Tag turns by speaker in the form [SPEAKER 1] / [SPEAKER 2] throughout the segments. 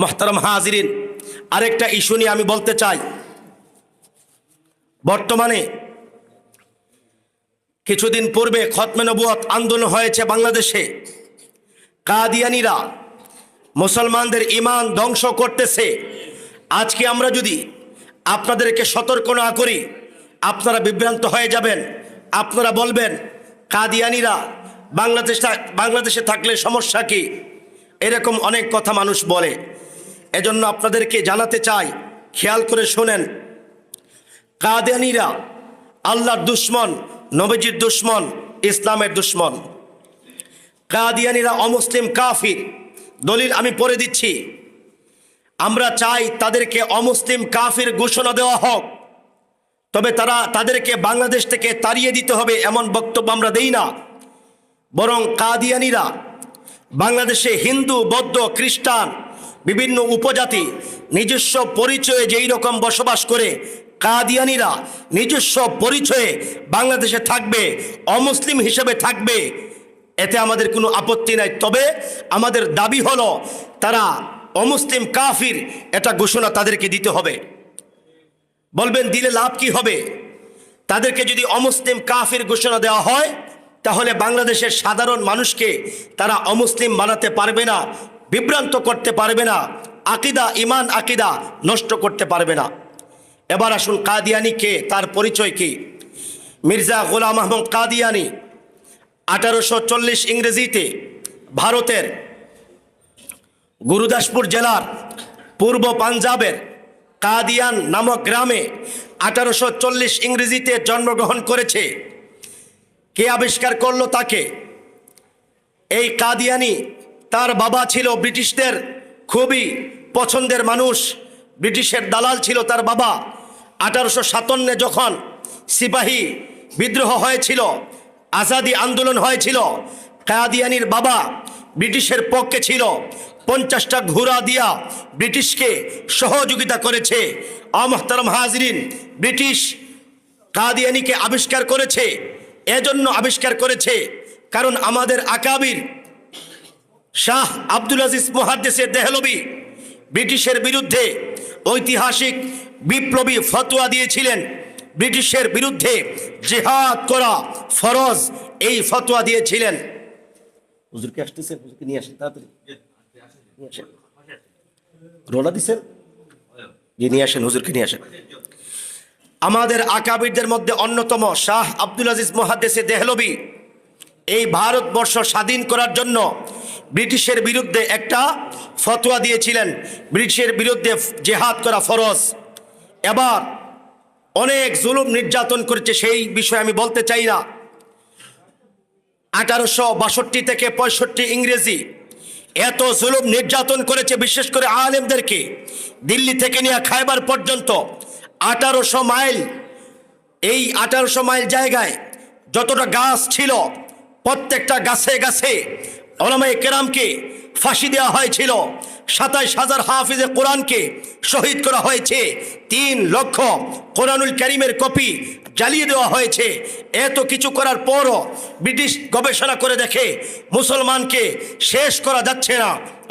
[SPEAKER 1] মোহতারাম হাজিরিন, আরেকটা ইস্যু নিয়ে আমি বলতে চাই। বর্তমানে কিছুদিন পূর্বে খতমে আন্দোলন হয়েছে বাংলাদেশে। কাদিয়ানিরা মুসলমানদের ইমান ধ্বংস করতেছে। আজকে আমরা যদি আপনাদেরকে সতর্ক না করি, আপনারা বিভ্রান্ত হয়ে যাবেন। আপনারা বলবেন, কাদিয়ানিরা বাংলাদেশ বাংলাদেশে থাকলে সমস্যা কি? এরকম অনেক কথা মানুষ বলে। এজন্য আপনাদেরকে জানাতে চাই, খেয়াল করে শোনেন। কাদিয়ানিরা আল্লাহর দুশ্মন, নবীজির দুশ্মন, ইসলামের দুশ্মন। কাদিয়ানিরা অমুসলিম কাফির। দলিল আমি পড়ে দিচ্ছি। আমরা চাই তাদেরকে অমুসলিম কাফির ঘোষণা দেওয়া হোক। তবে তারা তাদেরকে বাংলাদেশ থেকে তাড়িয়ে দিতে হবে এমন বক্তব্য আমরা দেই না। বরং কাদিয়ানিরা বাংলাদেশে হিন্দু, বৌদ্ধ, খ্রিস্টান বিভিন্ন উপজাতি নিজস্ব পরিচয়ে যেই রকম বসবাস করে কাদিয়ানিরা নিজস্ব পরিচয়ে বাংলাদেশে থাকবে, অমুসলিম হিসেবে থাকবে, এতে আমাদের কোনো আপত্তি নাই। তবে আমাদের দাবি হলো, তারা অমুসলিম কাফির, এটা ঘোষণা তাদেরকে দিতে হবে। বলবেন, দিলে লাভ কি হবে? তাদেরকে যদি অমুসলিম কাফির ঘোষণা দেওয়া হয়, তাহলে বাংলাদেশের সাধারণ মানুষকে তারা অমুসলিম বানাতে পারবে না। বিভ্রান্ত করতে পারবে না। আকিদা ইমান আকিদা নষ্ট করতে পারবে না। এবার আসুন কাদিয়ানি কে, তার পরিচয় কি? মির্জা গোলাম আহমদ কাদিয়ানি, আঠারোশো চল্লিশ ইংরেজিতে ভারতের গুরুদাসপুর জেলার পূর্ব পাঞ্জাবের কাদিয়ান নামক গ্রামে আঠারোশো চল্লিশ ইংরেজিতে জন্মগ্রহণ করেছে। কে আবিষ্কার করল তাকে? এই কাদিয়ানি তার বাবা ছিল ব্রিটিশদের খুবই পছন্দের মানুষ, ব্রিটিশের দালাল ছিল তার বাবা। আঠারোশো সাতান্নে যখন সিপাহী বিদ্রোহ হয়েছিল, আজাদি আন্দোলন হয়েছিল, কাদিয়ানির বাবা ব্রিটিশের পক্ষে ছিল, পঞ্চাশটা ঘোড়া দিয়া ব্রিটিশকে সহযোগিতা করেছে। অমহতারম হাজরিন ব্রিটিশ কাদিয়ানিকে আবিষ্কার করেছে, এজন্য আবিষ্কার করেছে, কারণ আমাদের আকাবির শাহ আব্দুল আজিজ মহাদ্দেশের দেহলবি ব্রিটিশের বিরুদ্ধে ঐতিহাসিক বিপ্লবী ফতোয়া দিয়েছিলেন। ব্রিটিশের বিরুদ্ধে জেহাদ করা ফরজ এই ফতোয়া দিয়েছিলেন। হুজুরকে আসতেছেন? হুজুরকে নিয়ে আসেন তাড়াতাড়ি? রোলা দিছেন? নিয়ে আসেন, হুজুরকে নিয়ে আসেন। আমাদের আকাবিরদের মধ্যে অন্যতম শাহ আব্দুল আজিজ মহাদেশে দেহলবি এই ভারতবর্ষ স্বাধীন করার জন্য ব্রিটিশের বিরুদ্ধে একটা ফতোয়া দিয়েছিলেন। ব্রিটিশের বিরুদ্ধে জেহাদ করা ফরজ। এবার অনেক জুলুম নির্যাতন করেছে সেই বিষয়ে আমি বলতে চাই না। আঠারোশো বাষট্টি থেকে পঁয়ষট্টি ইংরেজি এত জুলুম নির্যাতন করেছে বিশেষ করে আলেমদেরকে। দিল্লি থেকে নিয়ে খাইবার পর্যন্ত আঠারোশো মাইল, এই আঠারোশো মাইল জায়গায় যতটা গাছ ছিল, প্রত্যেকটা গাছে গাছে ওলামায়ে কেরামকে ফাঁসি দেওয়া হয়েছিল। সাতাইশ হাজার হাফিজে কোরআনকে শহীদ করা হয়েছে। তিন লক্ষ কোরআনুল করিমের কপি জ্বালিয়ে দেওয়া হয়েছে। এত কিছু করার পরও ব্রিটিশ গবেষণা করে দেখে মুসলমানকে শেষ করা যাচ্ছে না,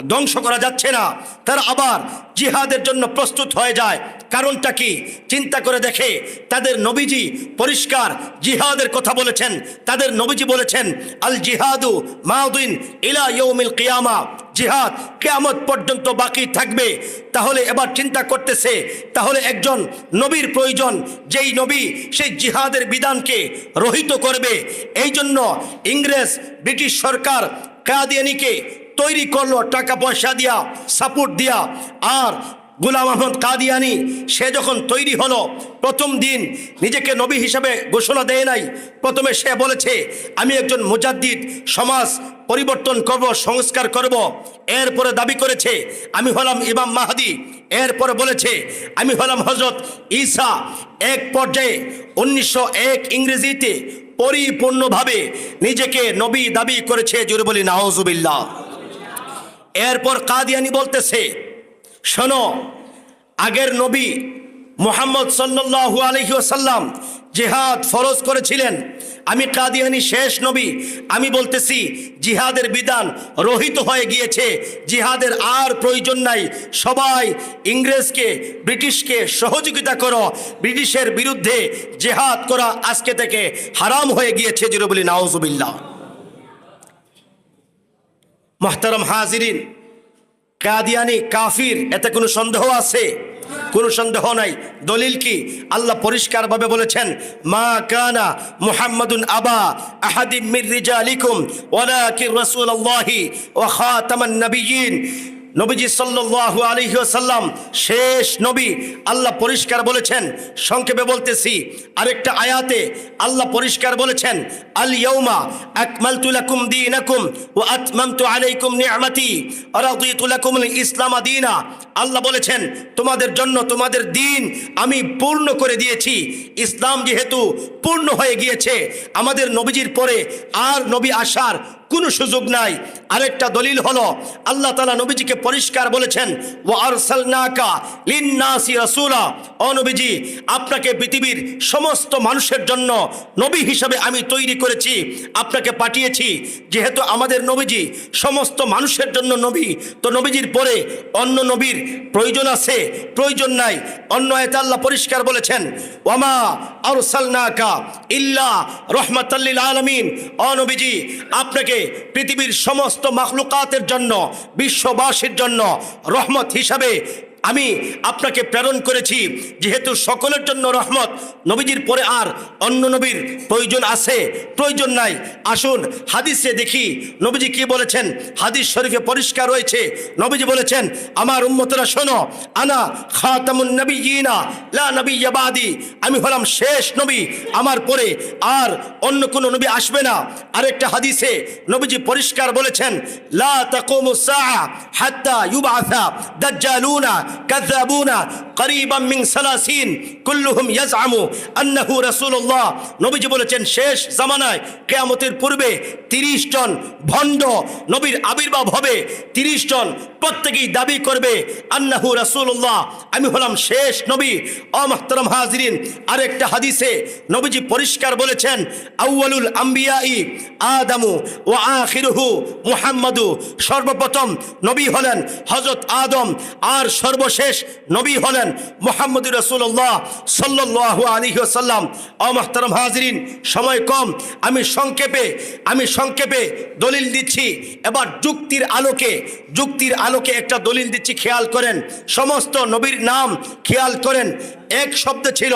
[SPEAKER 1] ধ্বংস করা যাচ্ছে না। তারা আবার জিহাদের জন্য প্রস্তুত হয়ে যায়। কারণটা কি? চিন্তা করে দেখে। তাদের নবীজি পরিষ্কার জিহাদের কথা বলেছেন। তাদের নবীজি বলেছেন, আল জিহাদু মাউদিন ইলা ইয়ৌমিল কিয়ামা। জিহাদ কেয়ামত পর্যন্ত বাকি থাকবে। তাহলে এবার চিন্তা করতেছে, তাহলে একজন নবীর প্রয়োজন, যেই নবী সেই জিহাদের বিধানকে রহিত করবে। এই জন্য ইংরেজ, ব্রিটিশ সরকার কাদিয়ানিকে তৈরি করল টাকা পয়সা দিয়া, সাপোর্ট দিয়া। আর গুলাম আহমদ কাদিয়ানি, সে যখন তৈরি হলো, প্রথম দিন নিজেকে নবী হিসাবে ঘোষণা দেয় নাই। প্রথমে সে বলেছে, আমি একজন মুজাদ্দিদ, সমাজ পরিবর্তন করব, সংস্কার করব। এরপরে দাবি করেছে, আমি হলাম ইমাম মাহাদি। এরপরে বলেছে, আমি হলাম হজরত ঈসা। এক পর্যায়ে উনিশশো এক ইংরেজিতে পরিপূর্ণভাবে নিজেকে নবী দাবি করেছে জুরবলি বলি নাওজুবিল্লাহ এরপর কাদিয়ানি বলতেছে শোনো, আগের নবী মোহাম্মদ সাল্লাল্লাহু আলহি আসাল্লাম জেহাদ ফরজ করেছিলেন। আমি কাদিয়ানি শেষ নবী, আমি বলতেছি জিহাদের বিধান রহিত হয়ে গিয়েছে। জিহাদের আর প্রয়োজন নাই। সবাই ইংরেজকে, ব্রিটিশকে সহযোগিতা করো। ব্রিটিশের বিরুদ্ধে জেহাদ করা আজকে থেকে হারাম হয়ে গিয়েছে জিরবলি নাওজুবিল্লাহ মোহতারম হাজিরিন কাদিয়ানি, কাফির, এতে কোনো সন্দেহ আছে? কোনো সন্দেহ নাই। দলিল কি? আল্লাহ পরিষ্কারভাবে বলেছেন, মা কানা মুহাম্মাদুন আবা আহাদিম মির রিজালিকুম ওয়ালাকির রাসূলুল্লাহি ওয়া খাতামান নাবিয়্যিন। নবীজি সাল্লাল্লাহু আলাইহি ওয়াসাল্লাম, শেষ নবী, আল্লাহ পরিষ্কার বলেছেন, সংক্ষেপে বলতেছি, আরেকটা আয়াতে আল্লাহ পরিষ্কার বলেছেন, আল ইয়াউমা আকমালতু লাকুম দীনাকুম ওয়া আতমামতু আলাইকুম নি'মাতি ওয়া রাদিতু লাকুমুল ইসলাম দীনা। আল্লাহ বলেছেন, তোমাদের জন্য তোমাদের দিন আমি পূর্ণ করে দিয়েছি। ইসলাম যেহেতু পূর্ণ হয়ে গিয়েছে। আমাদের নবীজির পরে আর নবী আসার কোনো সুযোগ নাই। আরেকটা দলিল হলো, আল্লাহ তালা নবীজিকে পরিষ্কার বলেছেন ও আরসালনাকা লিন্নাসি রাসূলা। ও নবীজি, আপনাকে পৃথিবীর সমস্ত মানুষের জন্য নবী হিসাবে আমি তৈরি করেছি, আপনাকে পাঠিয়েছি। যেহেতু আমাদের নবীজি সমস্ত মানুষের জন্য নবী, তো নবীজির পরে অন্য নবীর প্রয়োজন আছে, প্রয়োজন নাই। অন্য আয়াতে আল্লাহ পরিষ্কার বলেছেন ওয়ামা আরসালনাকা ইল্লা রহমাতাল্লিল আলমিন। অনবিজি নবীজি আপনাকে পৃথিবীর সমস্ত মাখলুকাতের জন্য বিশ্ববাসীর জন্য রহমত হিসাবে আমি আপনাকে প্রেরণ করেছি, যেহেতু সকলের জন্য রহমত। নবীজির পরে আর অন্য নবীর প্রয়োজন আছে, প্রয়োজন নাই। আসুন, হাদিসে দেখি, নবীজি কি বলেছেন? হাদিস শরীফে পরিষ্কার রয়েছে। নবীজি বলেছেন, আমার উম্মতরা শোনো, আনা খাতামুন নবী ইনা লা নবী ইয়াবাদি আমি হলাম শেষ নবী, আমার পরে আর অন্য কোনো নবী আসবে না। আরেকটা হাদিসে নবীজি পরিষ্কার বলেছেন, লা তাকুমু সাআ হাত্তা ইউবাসা দাজ্জালুনা কাযাবুনা করিবাম মিন সালাসিন কুল্লুহুম ইয়াজআমু আন্নাহু রাসূলুল্লাহ নবীজি বলেছেন, শেষ জামানায় কিয়ামতের পূর্বে 30 জন ভণ্ড নবীর আবির্ভাব হবে। 30 জন প্রত্যেকেই দাবি করবে, আন্নাহু রাসূলুল্লাহ, আমি হলাম শেষ নবী। ও মুহতারাম হাজিরিন, আরেকটা হাদিসে নবীজি পরিষ্কার বলেছেন, আউয়ালুল আম্বিয়াই আদামু ও আখিরুহু মুহাম্মাদু। সর্বপ্রথম নবী হলেন হজরত আদম আর সর্বশেষ নবী হলেন মোহাম্মদ রসুল্লাহ সাল্লাল্লাহু আলাইহি ওয়াসাল্লাম। ও মুহতারাম হাজিরিন, সময় কম, আমি সংক্ষেপে আমি সংক্ষেপে দলিল দিচ্ছি। এবার যুক্তির আলোকে যুক্তির আলোকে একটা দলিল দিচ্ছি, খেয়াল করেন। সমস্ত নবীর নাম খেয়াল করেন। এক শব্দ ছিল,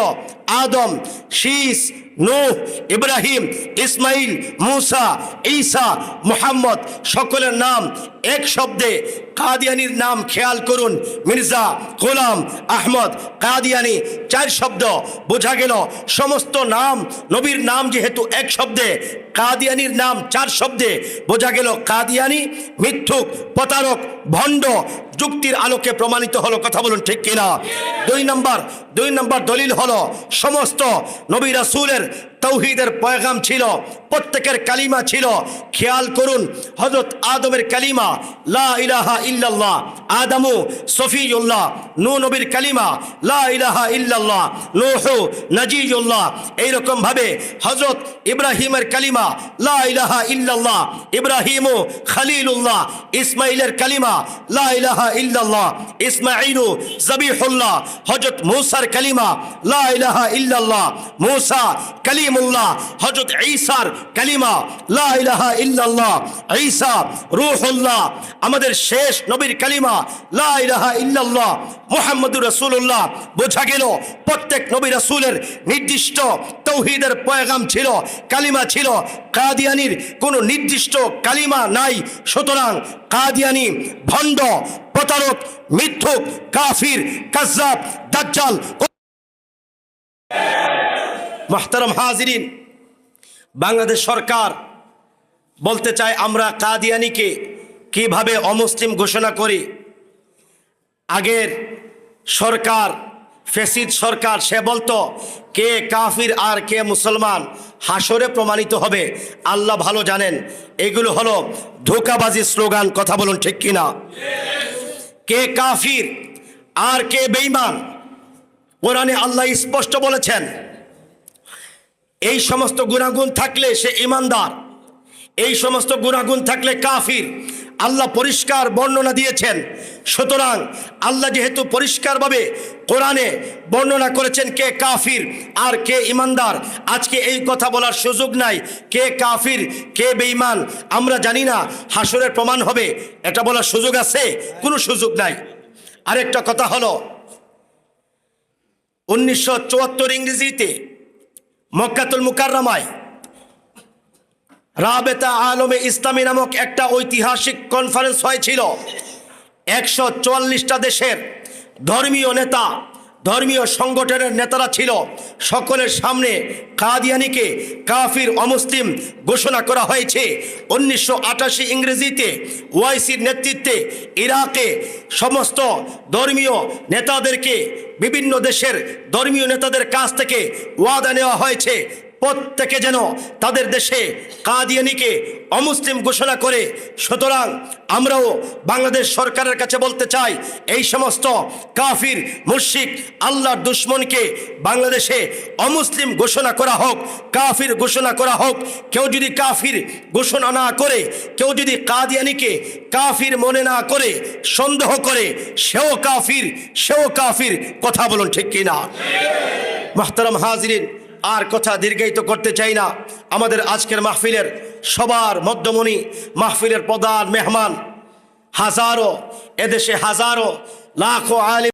[SPEAKER 1] আদম, শীষ নূহ, ইব্রাহিম, ইসমাইল, মুসা, ঈসা, মুহাম্মদ, সকলের নাম এক শব্দে কাদিয়ানির নাম খেয়াল করুন। মির্জা গোলাম আহমদ কাদিয়ানি, চার শব্দ। বোঝা গেল সমস্ত নাম, নবীর নাম যেহেতু এক শব্দে, কাদিয়ানির নাম চার শব্দে। বোঝা গেল কাদিয়ানি, মিথ্যুক, প্রতারক, ভণ্ড যুক্তির আলোকে প্রমাণিত হলো, কথা বলুন ঠিক কিনা? দুই নম্বর দুই নম্বর দলিল হলো, সমস্ত নবী রাসূলের তৌহিদের পয়গাম ছিল, প্রত্যেকের কালিমা ছিল। খেয়াল করুন হজরত আদমের কালিমা, লা ইলাহা ইল্লাল্লাহ, আদামু, সফিউল্লাহ, নূ নবীর কালিমা, লা ইলাহা ইল্লাল্লাহ, নূহু, নাজিউল্লাহ এইরকম ভাবে হজরত ইব্রাহিমের কালিমা, লা ইলাহা ইল্লাল্লাহ, ইব্রাহিমু খলিলুল্লাহ ইসমাইলের কালিমা, লা ইলাহা ইল্লাল্লাহ ইসমাইলু জবিহুল্লাহ হজরত মুসার কালিমা, লা ইলাহা ইল্লাল্লাহ, মুসা কালিমুল্লাহ হজরত ঈসার কালিমা, লা ইলাহা ইল্লাল্লাহ, ঈসা রূহুল্লাহ, আমাদের শেষ নবীর কালিমা, লা ইলাহা ইল্লাল্লাহ, মুহাম্মদুর রাসূলুল্লাহ, বোঝা গেল প্রত্যেক নবী রাসূলের নির্দিষ্ট তৌহিদের পয়গাম ছিল, কালিমা ছিল। কাদিয়ানির কোনো নির্দিষ্ট কালিমা নাই, সুতরাং কাদিয়ানি ভণ্ড, প্রতারক, মিথ্যুক, কাফির, কাজ্জাব, দাজ্জাল মোহতারম হাজিরিন, বাংলাদেশ সরকার বলতে চায় আমরা কাদিয়ানিকে কীভাবে অমুসলিম ঘোষণা করি। আগের সরকার, ফেসিদ সরকার, সে বলতো, কে কাফির আর কে মুসলমান হাসরে প্রমাণিত হবে। আল্লাহ ভালো জানেন, এগুলো হলো ধোকাবাজি স্লোগান, কথা বলুন ঠিক কিনা। কে কাফির আর কে বেঈমান, কোরআনে আল্লাহ স্পষ্ট বলেছেন এই সমস্ত গুণাগুণ থাকলে সে ইমানদার। এই সমস্ত গুণাগুণ থাকলে কাফির। আল্লাহ পরিষ্কার বর্ণনা দিয়েছেন। সুতরাং আল্লাহ যেহেতু পরিষ্কারভাবে কোরআনে বর্ণনা করেছেন কে কাফির আর কে ইমানদার, আজকে এই কথা বলার সুযোগ নাই। কে কাফির, কে বেঈমান, আমরা জানি না, হাসরের প্রমাণ হবে। এটা বলার সুযোগ আছে? কোনো সুযোগ নাই। আরেকটা কথা হলো, উনিশশো চুয়াত্তর ইংরেজিতে মক্কাতুল মুকাররমায়। রাবেতা আলমে ইসলামী নামক একটা ঐতিহাসিক কনফারেন্স হয়েছিল। একশো দেশের ধর্মীয় নেতা ধর্মীয় সংগঠনের নেতারা ছিল। সকলের সামনে কাদিয়ানিকে কাফির অমুসলিম ঘোষণা করা হয়েছে। উনিশশো আটাশি ইংরেজিতে ওয়াইসির নেতৃত্বে ইরাকে সমস্ত ধর্মীয় নেতাদেরকে বিভিন্ন দেশের ধর্মীয় নেতাদের কাছ থেকে ওয়াদা নেওয়া হয়েছে। প্রত্যেকে যেন তাদের দেশে কাদিয়ানিকে অমুসলিম ঘোষণা করে। সুতরাং আমরাও বাংলাদেশ সরকারের কাছে বলতে চাই, এই সমস্ত কাফির মুশিক আল্লাহর দুশ্মনকে বাংলাদেশে অমুসলিম ঘোষণা করা হোক, কাফির ঘোষণা করা হোক। কেউ যদি কাফির ঘোষণা না করে, কেউ যদি কাদিয়ানিকে কাফির মনে না করে, সন্দেহ করে, সেও কাফির সেও কাফির, কথা বলুন ঠিক কিনা? মাহতারাম হাজরিন আর কথা দীর্ঘায়িত করতে চাই না। আমাদের আজকের মাহফিলের সবার মধ্যমণি, মাহফিলের প্রধান মেহমান, হাজারো, এদেশে হাজারো, লাখো আলিম